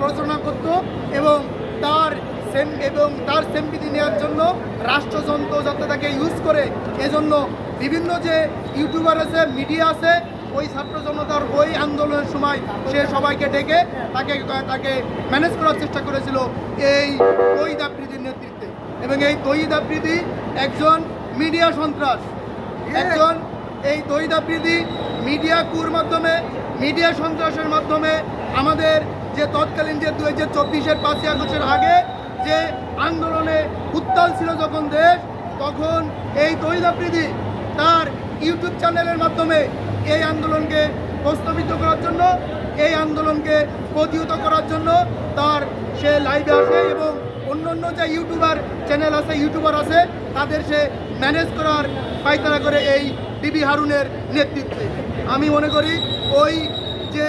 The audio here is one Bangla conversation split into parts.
প্রচারণা করত এবং তার সেম এবং তার সেমপিতি নেওয়ার জন্য রাষ্ট্রযন্ত্র যাতে তাকে ইউজ করে এজন্য বিভিন্ন যে ইউটিউবার আছে মিডিয়া আছে ওই ছাত্র জনতার ওই আন্দোলনের সময় সে সবাইকে ডেকে তাকে তাকে ম্যানেজ করার চেষ্টা করেছিল এই তহিদ আফ্রিদির নেতৃত্বে। এবং এই তহিদ আফ্রিদি একজন মিডিয়া সন্ত্রাস। একজন এই তহিদ আফ্রিদি মিডিয়া কুর মাধ্যমে মিডিয়া সন্ত্রাসের মাধ্যমে আমাদের যে তৎকালীন যে দু হাজার চব্বিশের পাঁচই আগস্টের আগে যে আন্দোলনে উত্তাল ছিল যখন দেশ, তখন এই তহিদ তার ইউটিউব চ্যানেলের মাধ্যমে এই আন্দোলনকে প্রস্তাবিত করার জন্য, এই আন্দোলনকে প্রতিহত করার জন্য তার সে লাইভে আসে এবং অন্য অন্য যে ইউটিউবার চ্যানেল আছে, ইউটিউবার আছে, তাদের সে ম্যানেজ করার পায়তারা করে এই ডিবি হারুনের নেতৃত্বে। আমি মনে করি ওই যে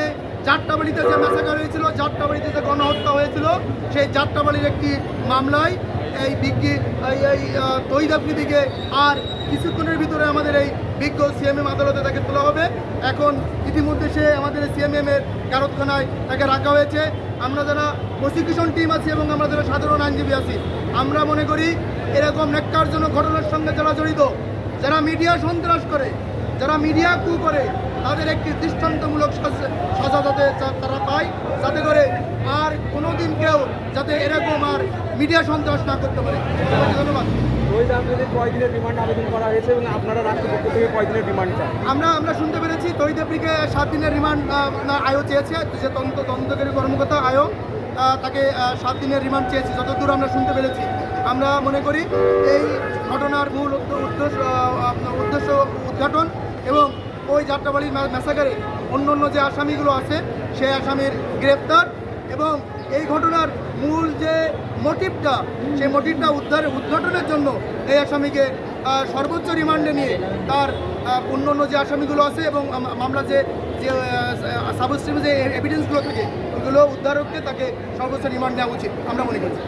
যাত্রাবাড়িতে যে ম্যাসাকার হয়েছিল, যাত্রাবাড়িতে যে গণহত্যা হয়েছিল, সেই যাত্রাবাড়ির একটি মামলায় এই বিজ্ঞি এই এই আফ্রিদিকে আর কিছুক্ষণের ভিতরে আমাদের এই বিজ্ঞ সিএমএম আদালতে তাকে তোলা হবে। এখন ইতিমধ্যে সে আমাদের সিএমএম এর কারতখানায় তাকে রাখা হয়েছে। আমরা যারা প্রসিকিউশন টিম আছি এবং আমরা যারা সাধারণ আইনজীবী আছি, আমরা মনে করি এরকম ন্যাক্কারজনক ঘটনার সঙ্গে যারা জড়িত, যারা মিডিয়া সন্ত্রাস করে, যারা মিডিয়া কু করে, তাদের একটি দৃষ্টান্তমূলক সাজ- যাতে তারা পায়। যাতে করে আর কোনো দিন কেউ যাতে এরকম আর মিডিয়া সন্ত্রাস না করতে পারে। ধন্যবাদ। কয়দিনের রিমান্ড আবেদন করা হয়েছে এবং আপনারা রাষ্ট্রপক্ষ থেকে কয়দিনের রিমান্ড চান? আমরা আমরা শুনতে পেরেছি আফ্রিকে সাত দিনের রিমান্ড আয়ো চেয়েছে যে তদন্ত তদন্তকারী কর্মকর্তা আয়ো আহ, তাকে সাত দিনের রিমান্ড চেয়েছে যতদূর আমরা শুনতে পেরেছি। আমরা মনে করি এই ঘটনার মূল উদ্দেশ্য উদ্দেশ্য উদ্ঘাটন এবং ওই যাত্রাবাড়ির ম্যাসাকারে অন্য অন্য যে আসামিগুলো আছে, সেই আসামির গ্রেপ্তার এবং এই ঘটনার মূল যে মোটিভটা সেই মোটিভটা উদ্ধার, উদ্ঘাটনের জন্য এই আসামিকে সর্বোচ্চ রিমান্ডে নিয়ে তার অন্য অন্য যে আসামিগুলো আছে এবং মামলা যে যে সাবস্ট্রিম যে এভিডেন্সগুলো থাকে, ওগুলো উদ্ধারককে তাকে সর্বোচ্চ রিমান্ড নেওয়া উচিত, আমরা মনে করছি।